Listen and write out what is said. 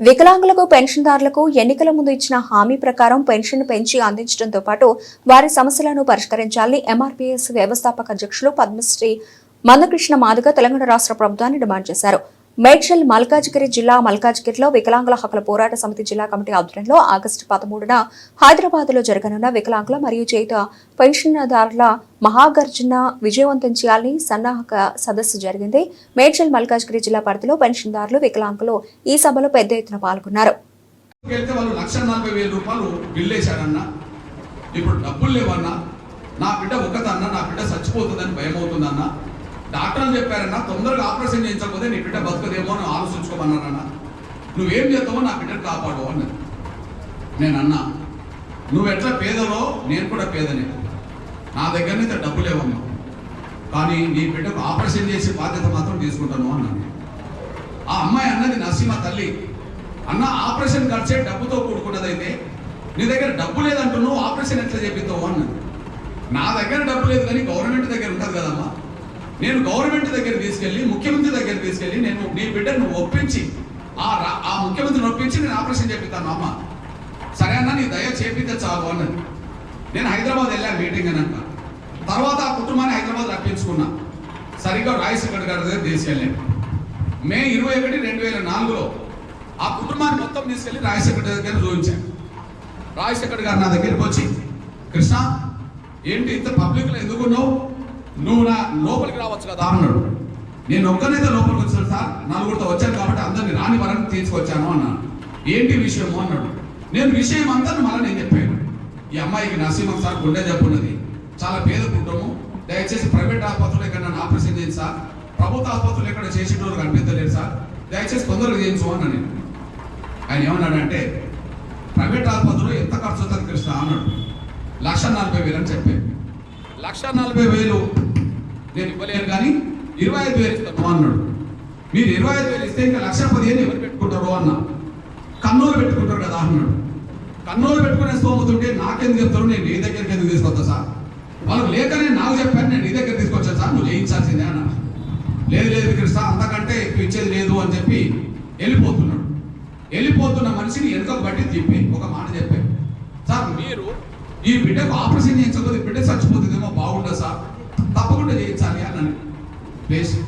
వికలాంగులకు పెన్షన్దారులకు ఎన్నికల ముందు ఇచ్చిన హామీ ప్రకారం పెన్షన్ పెంచి అందించడంతో పాటు వారి సమస్యలను పరిష్కరించాలని ఎంఆర్పీఎస్ వ్యవస్థాపక అధ్యక్షులు పద్మశ్రీ మందకృష్ణ మాదిగ తెలంగాణ రాష్ట్ర ప్రభుత్వాన్ని డిమాండ్ చేశారు. మేడ్చల్ మల్కాజ్గిరి జిల్లా మల్కాజ్గిరిలో వికలాంగుల హక్కుల పోరాట సమితి జిల్లా కమిటీ ఆధ్వర్యంలో ఆగస్టు పదమూడున హైదరాబాద్లో జరగనున్న వికలాంగుల మరియు చేత పెన్షన్దారుల మహాగర్జన విజయవంతం చేయాలని సన్నాహక సదస్సు జరిగింది. మేడ్చల్ మల్కాజ్గిరి జిల్లా పరిధిలో పెన్షన్దారులు వికలాంగులు ఈ సభలో పెద్ద ఎత్తున పాల్గొన్నారు. ఇప్పుడు డబ్బులు లేవన్నా. నా బిడ్డ ఒక్కదన్నా నా బిడ్డ చచ్చిపోతుందని భయం అవుతుందన్నా డాక్టర్లు చెప్పారన్నా తొందరగా ఆపరేషన్ చేయించకపోతే నీ బిడ్డ బతుకదేమో అని ఆలోచించుకోమన్నారన్నా నువ్వేం చేస్తావో నా బిడ్డను కాపాడు అన్నది. నేను అన్నా నువ్వు ఎట్లా పేదలో నేను కూడా పేదనే. నా దగ్గర నుంచి డబ్బు లేవమ్మా. కానీ నీ బిడ్డకు ఆపరేషన్ చేసే బాధ్యత మాత్రం తీసుకుంటాను అన్నాను ఆ అమ్మాయి అన్నది నరసింహ తల్లి అన్న ఆపరేషన్ ఖర్చే డబ్బుతో కూడుకున్నదైతే నీ దగ్గర డబ్బు లేదంటున్నావు ఆపరేషన్ ఎట్లా చేపిస్తావు అన్నది. నా దగ్గర డబ్బు లేదు కానీ గవర్నమెంట్ నేను గవర్నమెంట్ దగ్గర తీసుకెళ్ళి ముఖ్యమంత్రి దగ్గర తీసుకెళ్ళి నేను నీ బిడ్డను ఒప్పించి ఆ రా- ఆ ముఖ్యమంత్రిని ఒప్పించి నేను ఆపరేషన్ చేపిస్తాను అమ్మ. సరే అన్న నీ దయ చేపితే చాలు అన్నది నేను హైదరాబాద్ వెళ్ళాను మీటింగ్ అని తర్వాత ఆ కుటుంబాన్ని హైదరాబాద్ రప్పించుకున్నా. సరిగ్గా రాయశేఖర్ గారి దగ్గర తీసుకెళ్ళాను. మే ఇరవై ఒకటి రెండు వేల నాలుగులో ఆ కుటుంబాన్ని మొత్తం తీసుకెళ్ళి రాజశేఖర్ దగ్గర చూపించాను రాజశేఖర్ గారు నా దగ్గరికి వచ్చి కృష్ణ ఏంటి ఇంత పబ్లిక్లో ఎందుకున్నావు నువ్వు నా లోపలికి రావచ్చు కదా? అన్నాడు. నేను ఒక్కనైతే లోపలికి వచ్చాను సార్. నలుగురితో వచ్చాను కాబట్టి అందరిని రాని వరకు తీసుకొచ్చాను అన్నాను ఏంటి విషయము? అన్నాడు. నేను విషయం అంతా మళ్ళీ నేను చెప్పాను. ఈ అమ్మాయికి నరసింహం సార్ గుండె జబ్బు ఉన్నది. చాలా పేద కుటుంబం. దయచేసి ప్రైవేట్ ఆసుపత్రులు ఎక్కడ నన్ను ఆపరేషన్ చేయండి సార్. ప్రభుత్వ ఆసుపత్రులు ఎక్కడ చేసేటోళ్ళు కనిపించలేదు సార్. దయచేసి తొందరగా చేయించు అన్నాను నేను. ఆయన ఏమన్నాడంటే ప్రైవేట్ ఆసుపత్రులు ఎంత ఖర్చు అవుతుంది కృష్ణ? అన్నాడు. లక్ష నలభై వేలు అని చెప్పాను లక్ష నలభై వేలు నేను ఇవ్వలేను కానీ ఇరవై ఐదు వేలు ఇస్తాను అన్నాడు. మీరు ఇరవై ఐదు వేలు ఇస్తే ఇంకా లక్ష పదిహేను ఎవరు పెట్టుకుంటారు అన్న. కన్నోలు పెట్టుకుంటారు కదా అన్నాడు. కన్నోలు పెట్టుకునే స్తోమత ఉంటే నాకెందుకు చెప్తారు? నేను నీ దగ్గరికి ఎందుకు తీసుకొస్తా సార్? వాళ్ళకి లేకనే నాకు చెప్పాను నేను నీ దగ్గర తీసుకొచ్చాను సార్ నువ్వు చేయించాల్సిందే అన్న. లేదు లేదు కృష్ణ అంతకంటే ఎక్కువ ఇచ్చేది లేదు అని చెప్పి వెళ్ళిపోతున్నాడు. వెళ్ళిపోతున్న మనిషిని వెనుకకు బట్టి తిప్పి ఒక మాట చెప్పాను సార్ మీరు ఈ బిడ్డకు ఆపరేషన్ చేయించకపోతే బిడ్డ సార్ basically